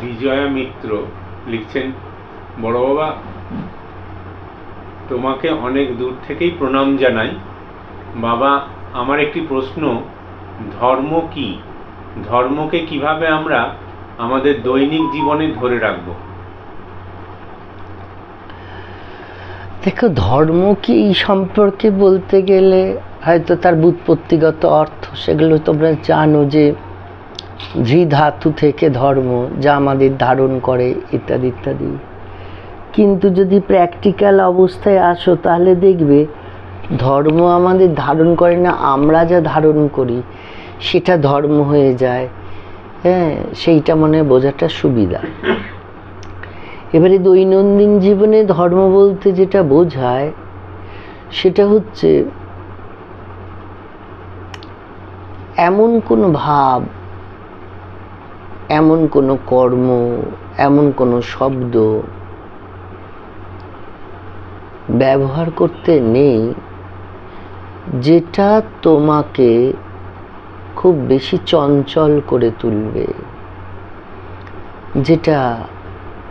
বিজয়া মিত্র লিখছেন, বড় বাবা, তোমাকে অনেক দূর থেকেই প্রণাম জানাই। বাবা, আমার একটি প্রশ্ন, ধর্ম কি? ধর্মকে কীভাবে আমরা আমাদের দৈনিক জীবনে ধরে রাখব? দেখো, ধর্ম কি সম্পর্কে বলতে গেলে হয়তো তার বুৎপত্তিগত অর্থ, সেগুলো তোমরা জানো যে ধৃ ধাতু থেকে ধর্ম যা আমাদের ধারণ করে ইত্যাদি ইত্যাদি। কিন্তু যদি প্র্যাকটিক্যাল অবস্থায় আসো, তাহলে দেখবে ধর্ম আমাদের ধারণ করে না, আমরা যা ধারণ করি, সেটা ধর্ম হয়ে যায়। হ্যাঁ সেইটা মনে হয় বোঝাটা সুবিধা। এবারে দৈনন্দিন জীবনে ধর্ম বলতে যেটা বোঝায়, সেটা হচ্ছে এমন কোনো ভাব এমন কোনো কর্ম, এমন কোনো শব্দ ব্যবহার করতে নেই যেটা তোমাকে খুব বেশি চঞ্চল করে তুলবে, যেটা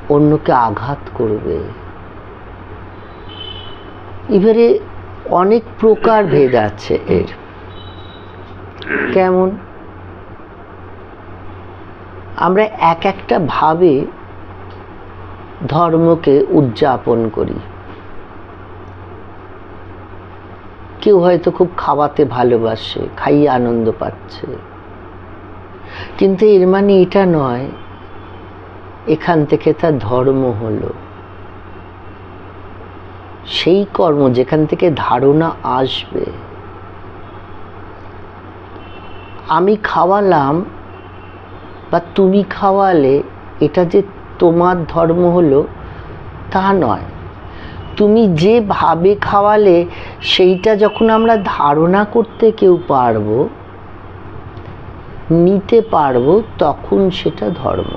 অন্যকে আঘাত করবে। এবারে অনেক প্রকার ভেদ আছে এর। কেমন? আমরা এক একটা ভাবে ধর্মকে উদযাপন করি। কেউ হয়তো খুব খাওয়াতে ভালোবাসে, খাইয়ে আনন্দ পাচ্ছে। কিন্তু এর মানে এটা নয়, এখান থেকে তার ধর্ম হলো। সেই কর্ম যেখান থেকে ধারণা আসবে। আমি খাওয়ালাম বা তুমি খাওয়ালে এটা যে তোমার ধর্ম হলো, তা নয়। তুমি যেভাবে খাওয়ালে সেইটা যখন আমরা ধারণা করতে কেউ পারব, নিতে পারব, তখন সেটা ধর্ম।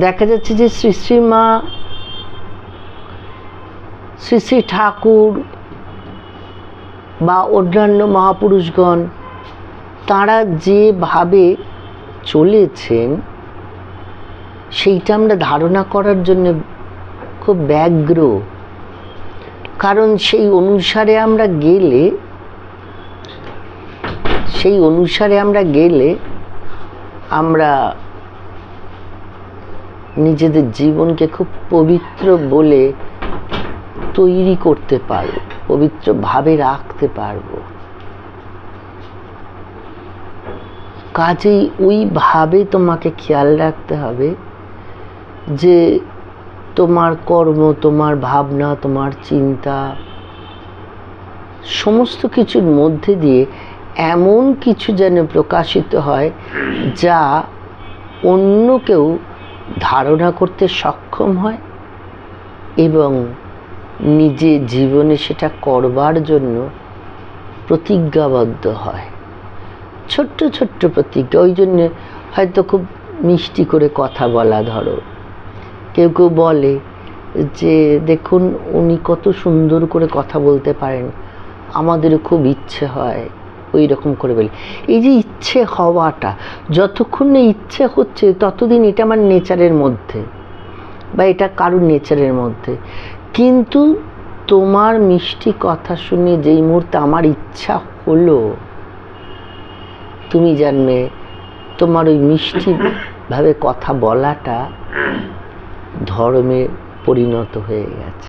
দেখা যাচ্ছে যে শ্রী শ্রীমা শ্রী শ্রী ঠাকুর বা অন্যান্য মহাপুরুষগণ তারা যেভাবে চলেছেন, সেইটা আমরা ধারণা করার জন্য খুব ব্যগ্র। কারণ সেই অনুসারে আমরা গেলে, সেই অনুসারে আমরা গেলে আমরা নিজেদের জীবনকে খুব পবিত্র বলে তৈরি করতে পারব পবিত্রভাবে রাখতে পারব। কাজেই ওইভাবে তোমাকে খেয়াল রাখতে হবে যে তোমার কর্ম, তোমার ভাবনা, তোমার চিন্তা সমস্ত কিছুর মধ্যে দিয়ে এমন কিছু যেন প্রকাশিত হয় যা অন্য কেউ ধারণা করতে সক্ষম হয় এবং নিজে জীবনে সেটা করবার জন্য প্রতিজ্ঞাবদ্ধ হয়। ছোট্ট ছোট্ট প্রতিজ্ঞা ওই জন্য হয়তো খুব মিষ্টি করে কথা বলা, ধরো। কেউ কেউ বলে যে, দেখুন, উনি কত সুন্দর করে কথা বলতে পারেন। আমাদেরও খুব ইচ্ছে হয়। ওই রকম করে বলি। এই যে ইচ্ছে হওয়াটা, যতক্ষণ না ইচ্ছে হচ্ছে, ততদিন এটা আমার নেচারের মধ্যে বা এটা কারুর নেচারের মধ্যে। কিন্তু তোমার মিষ্টি কথা শুনে যেই মুহূর্তে আমার ইচ্ছা হলো তুমি জানবে তোমার ওই মিষ্টিভাবে কথা বলাটা ধর্মে পরিণত হয়ে গেছে।